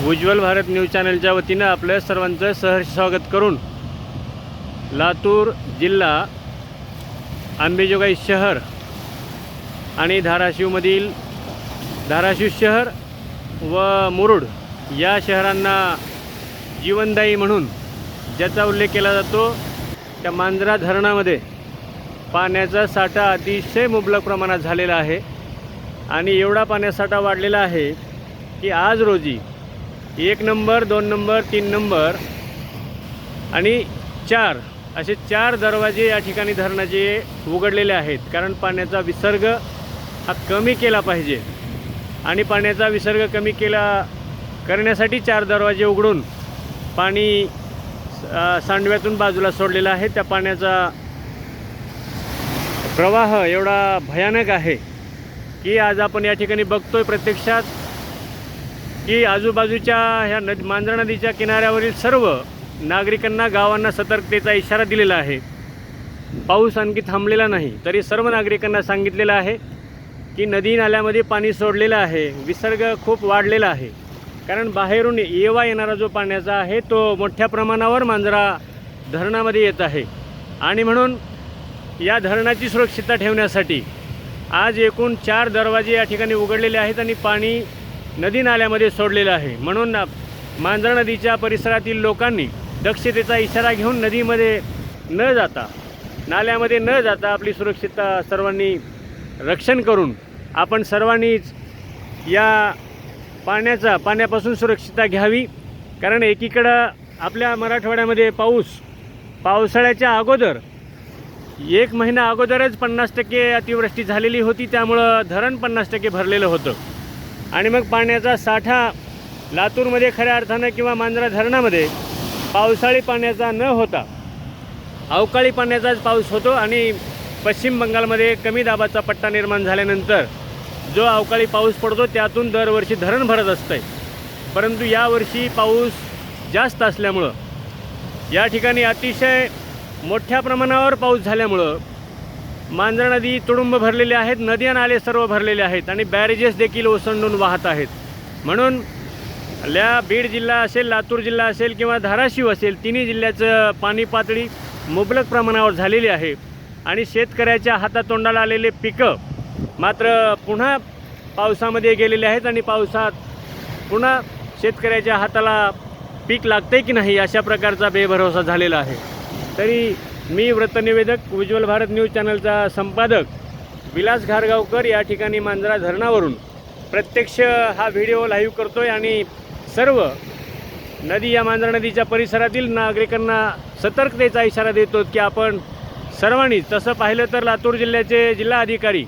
उज्ज्वल Bharat news चॅनलच्या वतीनं आपलं सर्वांचं सहर्ष स्वागत करून लातूर जिल्हा आंबेजोगाई शहर आणि धाराशिवमधील धाराशिव शहर व मुरुड या शहरांना जीवनदायी म्हणून ज्याचा उल्लेख केला जातो त्या मांजरा धरणामध्ये पाण्याचा साठा अतिशय मुबलक प्रमाणात झालेला आहे आणि एवढा पाण्यासाठा वाढलेला आहे की आज रोजी एक नंबर दोन नंबर तीन नंबर आणि चार. असे चार दरवाजे या ठिकाणी धरणाचे उघडलेले आहेत. कारण पाण्याचा विसर्ग हा कमी केला पाहिजे. आणि पाण्याचा विसर्ग कमी केला करण्यासाठी चार दरवाजे उघडून पाणी सांडव्यातून बाजूला सोडलेलं आहे. त्या पाण्याचा प्रवाह एवढा भयानक आहे की आज आपण या ठिकाणी बघतोय प्रत्यक्षात. की आजूबाजूच्या ह्या नदी मांजरा नदीच्या किनाऱ्यावरील सर्व नागरिकांना गावांना सतर्कतेचा इशारा दिलेला आहे. पाऊस आणखी थांबलेला नाही तरी सर्व नागरिकांना सांगितलेलं आहे की नदी नाल्यामध्ये पाणी सोडलेलं आहे विसर्ग खूप वाढलेला आहे. कारण बाहेरून येवा येणारा जो पाण्याचा आहे तो मोठ्या प्रमाणावर मांजरा धरणामध्ये येत आहे. आणि म्हणून या धरणाची सुरक्षितता ठेवण्यासाठी आज एकूण चार दरवाजे या ठिकाणी उघडलेले आहेत आणि पाणी नदी नाल्यामध्ये सोडलेलं आहे. म्हणून मांजरा नदीच्या परिसरातील लोकांनी दक्षतेचा इशारा घेऊन नदीमध्ये न जाता नाल्यामध्ये न जाता आपली सुरक्षितता सर्वांनी रक्षण करून आपण सर्वांनीच या पाण्याचा पाण्यापासून सुरक्षितता घ्यावी. कारण एकीकडं आपल्या मराठवाड्यामध्ये पाऊस पावसाळ्याच्या अगोदर एक महिना अगोदरच पन्नास टक्के अतिवृष्टी झालेली होती. त्यामुळं धरण पन्नास टक्के भरलेलं होतं. आणि मग पाण्याचा साठा लातूरमध्ये खऱ्या अर्थानं किंवा मांजरा धरणामध्ये पावसाळी पाण्याचा न होता अवकाळी पाण्याचाच पाऊस होतो आणि पश्चिम बंगालमध्ये कमी दाबाचा पट्टा निर्माण झाल्यानंतर जो अवकाळी पाऊस पडतो त्यातून दरवर्षी धरण भरत असतं आहे परंतु यावर्षी पाऊस जास्त असल्यामुळं या ठिकाणी अतिशय मोठ्या प्रमाणावर पाऊस झाल्यामुळं मांजरा नदी तुडुंब भरलेले आहेत नद्या नाले सर्व भरलेले आहेत आणि बॅरेजेस देखील ओसंडून वाहत आहेत. म्हणून आपल्या बीड जिल्हा असेल लातूर जिल्हा असेल किंवा धाराशिव असेल तिन्ही जिल्ह्याचं पाणी पातळी मुबलक प्रमाणावर झालेली आहे. आणि शेतकऱ्याच्या हातातोंडाला आलेले पिकं मात्र पुन्हा पावसामध्ये गेलेले आहेत आणि पावसात पुन्हा शेतकऱ्याच्या हाताला पीक लागते की नाही अशा प्रकारचा बेभरोसा झालेला आहे. तरी मी वृत्तनिवेदक उज्ज्वल भारत न्यूज चॅनलचा संपादक विलास घारगावकर या ठिकाणी मांजरा धरणावरून प्रत्यक्ष हा व्हिडिओ लाईव्ह करतोय आणि सर्व नदी या मांजरा नदीच्या परिसरातील नागरिकांना सतर्कतेचा इशारा देतो की आपण सर्वांनी तसं पाहिलं तर लातूर जिल्ह्याचे जिल्हाधिकारी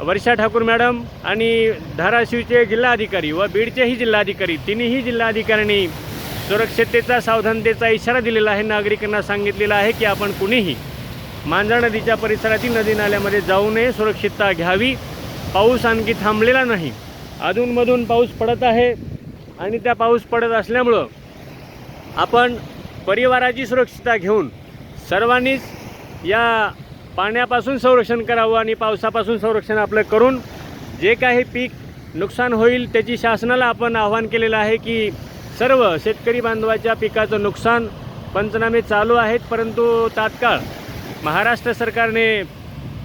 वर्षा ठाकूर मॅडम आणि धाराशिवचे जिल्हाधिकारी व बीडचेही जिल्हाधिकारी तिन्हीही जिल्हाधिकाऱ्यांनी सुरक्षिततेचा सावधानतेचा इशारा दिलेला आहे. नागरिकांना सांगितलेला आहे की आपण कुणीही मांजरा नदीच्या परिसरातील नदी नाल्यामध्ये जाऊ नये. सुरक्षितता घ्यावी. पाऊस आणखी थांबलेला नाही. अधूनमधून पाऊस पडत आहे आणि त्या पाऊस पडत असल्यामुळं आपण परिवाराची सुरक्षितता घेऊन सर्वांनीच या पाण्यापासून संरक्षण करावं आणि पावसापासून संरक्षण आपलं करून जे काही पीक नुकसान होईल त्याची शासनाला आपण आव्हान केलेलं आहे की सर्व शेतकरी बांधवाच्या पिकाचं नुकसान पंचनामे चालू आहेत परंतु तात्काळ महाराष्ट्र सरकारने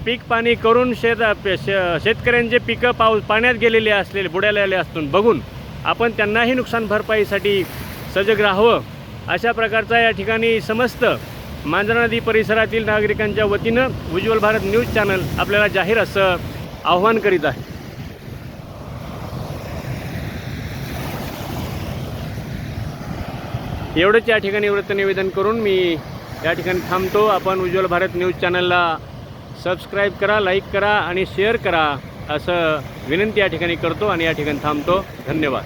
पीक पाणी करून शेत शेतकऱ्यांचे पिकं पाऊस पाण्यात गेलेले असलेले बुडालेले असून बघून आपण त्यांनाही नुकसान भरपाईसाठी सजग राहावं. अशा प्रकारचा या ठिकाणी समस्त मांजरा नदी परिसरातील नागरिकांच्या वतीनं उज्ज्वल भारत न्यूज चॅनल आपल्याला जाहीर असं आव्हान करीत आहे. एवढंच या ठिकाणी वृत्तनिवेदन करून मी या ठिकाणी थांबतो. आपण उज्ज्वल भारत न्यूज चॅनलला सबस्क्राईब करा लाईक करा आणि शेअर करा असं विनंती या ठिकाणी करतो आणि या ठिकाणी थांबतो. धन्यवाद.